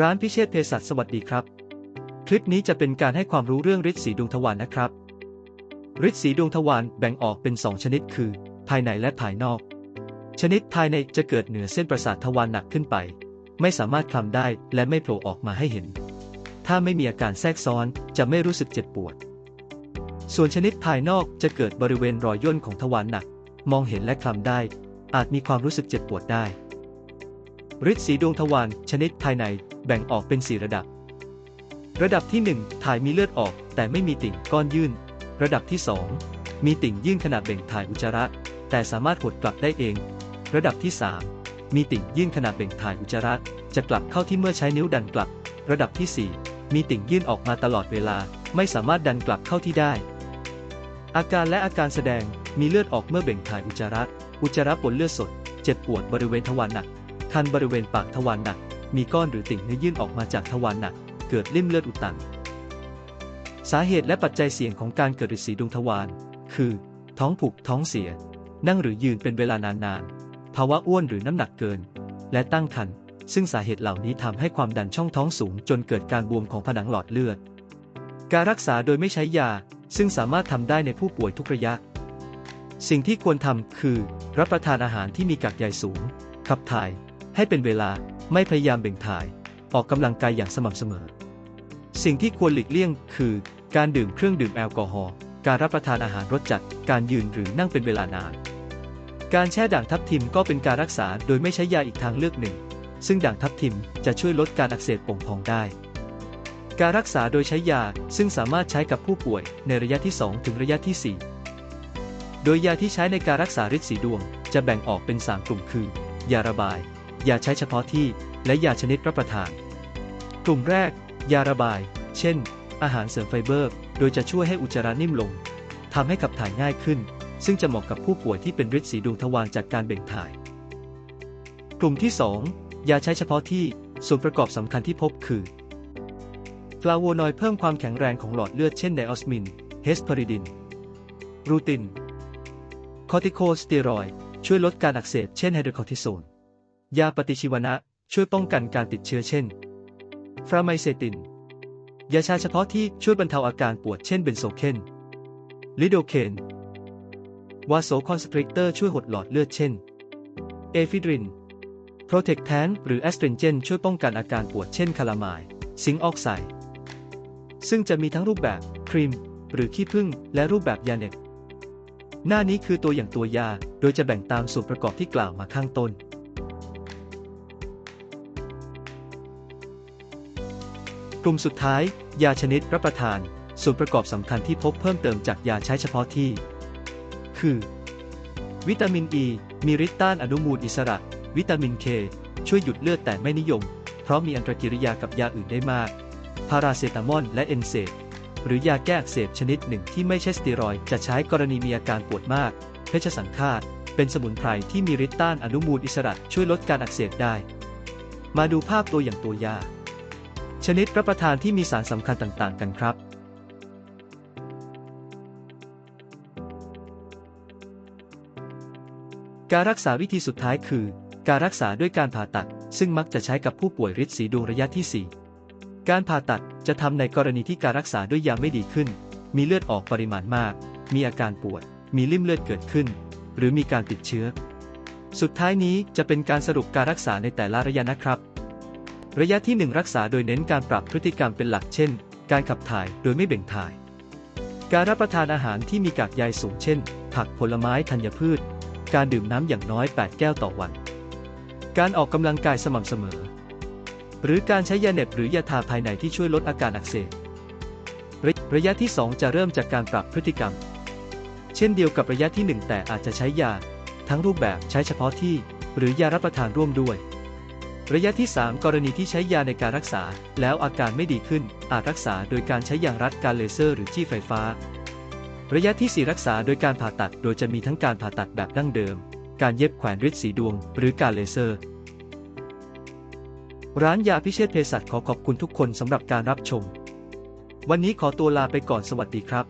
ร้านพิเชษเภสัชสวัสดีครับ คลิปนี้จะเป็นการให้ความรู้เรื่องฤทธิ์สีดวงทวารนะครับฤทธิ์สีดวงทวารแบ่งออกเป็น 2 ชนิดคือ ภายในและภายนอก ชนิดภายในจะเกิดเหนือเส้นประสาททวารหนักขึ้นไป ไม่สามารถคลำได้และไม่โผล่ออกมาให้เห็น ถ้าไม่มีอาการแทรกซ้อนจะไม่รู้สึกเจ็บปวด ส่วนชนิดภายนอกจะเกิดบริเวณรอยย่นของทวารหนัก มองเห็นและคลำได้ อาจมีความรู้สึกเจ็บปวดได้ ฤทธิ์สีดวงทวารชนิดภายในแบ่งออกเป็น 4 ระดับ ระดับที่ 1 ถ่ายมีเลือดออกแต่ไม่มีติ่งก้อนยื่น ระดับที่ 2 มีติ่งยื่นขนาดเบ่งถ่ายอุจจาระ แต่สามารถหดกลับได้เอง ระดับที่ 3 มีติ่งยื่นขนาดเบ่งถ่ายอุจจาระ จะกลับเข้าที่เมื่อใช้นิ้วดันกลับ ระดับที่ 4 มีติ่งยื่นออกมาตลอดเวลา ไม่สามารถดันกลับเข้าที่ได้ อาการและอาการแสดงมีเลือดออกเมื่อเบ่งถ่ายอุจจาระ อุจจาระปนเลือดสด เจ็บปวดบริเวณทวารหนัก คันบริเวณปากทวารหนัก มีก้อนหรือติ่งเนื้อยื่นออกมาจากทวารหนัก เกิดลิ่มเลือดอุดตัน สาเหตุและปัจจัยเสี่ยงของการเกิดฤทธิ์สีดวงทวาร คือ ท้องผูก ท้องเสีย นั่งหรือยืนเป็นเวลานานๆ ภาวะอ้วนหรือน้ำหนักเกิน และตั้งครรภ์ ซึ่งสาเหตุเหล่านี้ทำให้ความดันช่องท้องสูง จนเกิดการบวมของผนังหลอดเลือด การรักษาโดยไม่ใช้ยา ซึ่งสามารถทำได้ในผู้ป่วยทุกระยะ สิ่งที่ควรทำคือ รับประทานอาหารที่มีกากใยสูงขับถ่าย ให้เป็นเวลาไม่พยายามเบ่งถ่าย ออกกำลังกายอย่างสม่ำเสมอ สิ่งที่ควรหลีกเลี่ยงคือ การดื่มเครื่องดื่มแอลกอฮอล์การรับประทานอาหารรสจัด การยืนหรือนั่งเป็นเวลานาน การแช่ด่างทับทิมก็เป็นการรักษาโดยไม่ใช้ยาอีกทางเลือกหนึ่ง ซึ่งด่างทับทิมจะช่วยลดการอักเสบป่งพองได้ การรักษาโดยใช้ยาซึ่งสามารถใช้กับผู้ป่วยในระยะที่ 2 ถึงระยะที่ 4 โดยยาที่ใช้ในการรักษาฤทธิ์สีดวง จะแบ่งออกเป็น 3 กลุ่มคือ ยาระบาย ยาใช้เฉพาะที่ และยาชนิดรับประทาน กลุ่มแรก ยาระบาย เช่น อาหารเสริมไฟเบอร์ โดยจะช่วยให้อุจจาระนิ่มลงทำให้ขับถ่ายง่ายขึ้น ซึ่งจะเหมาะกับผู้ป่วยที่เป็นฤทธิ์สีดวงทวารจากการเบ่งถ่าย กลุ่มที่ 2 ยาใช้เฉพาะที่ ส่วนประกอบสำคัญที่พบคือฟลาโวนอยเพิ่มความแข็งแรงของหลอดเลือดเช่นไดออสมิน เฮสเพริดิน รูติน คอร์ติโคสเตียรอยด์ช่วยลดการอักเสบเช่นไฮโดรคอร์ติโซน ยาปฏิชีวนะ ช่วยป้องกันการติดเชื้อเช่น ฟราไมเซติน ยาชาเฉพาะที่ช่วยบรรเทาอาการปวดเช่นเบนโซเคน ลิโดเคน วาโซคอนสตริกเตอร์ช่วยหดหลอดเลือดเช่น เอฟิดริน โปรเทคแทนหรือแอสตรินเจนช่วยป้องกันอาการปวดเช่นคาลามายซิงออกไซด์ซึ่งจะมีทั้งรูปแบบครีม หรือขี้ผึ้งและรูปแบบยาเน็ตหน้านี้คือตัวอย่างตัวยา โดยจะแบ่งตามส่วนประกอบที่กล่าวมาข้างต้น กลุ่มสุดท้าย ยาชนิดรับประทาน ส่วนประกอบสำคัญที่พบเพิ่มเติมจากยาใช้เฉพาะที่ คือ วิตามินอ e, ีมีฤทธิ์ต้านอนุมูลอิสระ วิตามินเคช่วยหยุดเลือดแต่ไม่นิยม เพราะมีอันตรกิริยากับยาอื่นได้มาก พาราเซตามอลและเอนเซดหรือยาแก้อักเสบชนิดหนึ่งที่ไม่ใช่สเตียรอยจะใช้กรณีมีอาการปวดมาก เพชฌสังฆาตเป็นสมุนไพรที่มีฤทธิ์ต้านอนุมูลอิสระช่วยลดการอักเสบได้ มาดูภาพตัวอย่างตัวยา ชนิดรับประทานที่มีสารสำคัญต่างๆ กันครับ การรักษาวิธีสุดท้ายคือ การรักษาด้วยการผ่าตัด ซึ่งมักจะใช้กับผู้ป่วยฤทธิ์สีดวงระยะที่ 4 การผ่าตัดจะทำในกรณีที่การรักษาด้วยยาไม่ดีขึ้น มีเลือดออกปริมาณมาก มีอาการปวด มีลิ่มเลือดเกิดขึ้น หรือมีการติดเชื้อ สุดท้ายนี้จะเป็นการสรุปการรักษาในแต่ละระยะนะครับ ระยะที่ 1 รักษาโดยเน้นการปรับพฤติกรรมเป็นหลักเช่น การขับถ่ายโดยไม่เบ่งถ่าย การรับประทานอาหารที่มีกากใยสูงเช่น ผักผลไม้ธัญพืช การดื่มน้ำอย่างน้อย 8 แก้วต่อวัน การออกกำลังกายสม่ำเสมอ หรือการใช้ยาเหน็บหรือยาทาภายในที่ช่วยลดอาการอักเสบระระยะที่ 2 จะเริ่มจากการปรับพฤติกรรม เช่นเดียวกับระยะที่ 1 แต่อาจจะใช้ยา ทั้งรูปแบบใช้เฉพาะที่ หรือยารับประทานร่วมด้วย ระยะที่ 3 กรณีที่ใช้ยาในการรักษา แล้วอาการไม่ดีขึ้น อาจรักษาโดยการใช้ยางรัดการเลเซอร์หรือจี้ไฟฟ้า ระยะที่ 4 รักษาโดยการผ่าตัด โดยจะมีทั้งการผ่าตัดแบบดั้งเดิม การเย็บแขวนฤทธิ์สีดวง หรือการเลเซอร์ ร้านยาพิเชษเภสัชขอขอบคุณทุกคนสำหรับการรับชม วันนี้ขอตัวลาไปก่อนสวัสดีครับ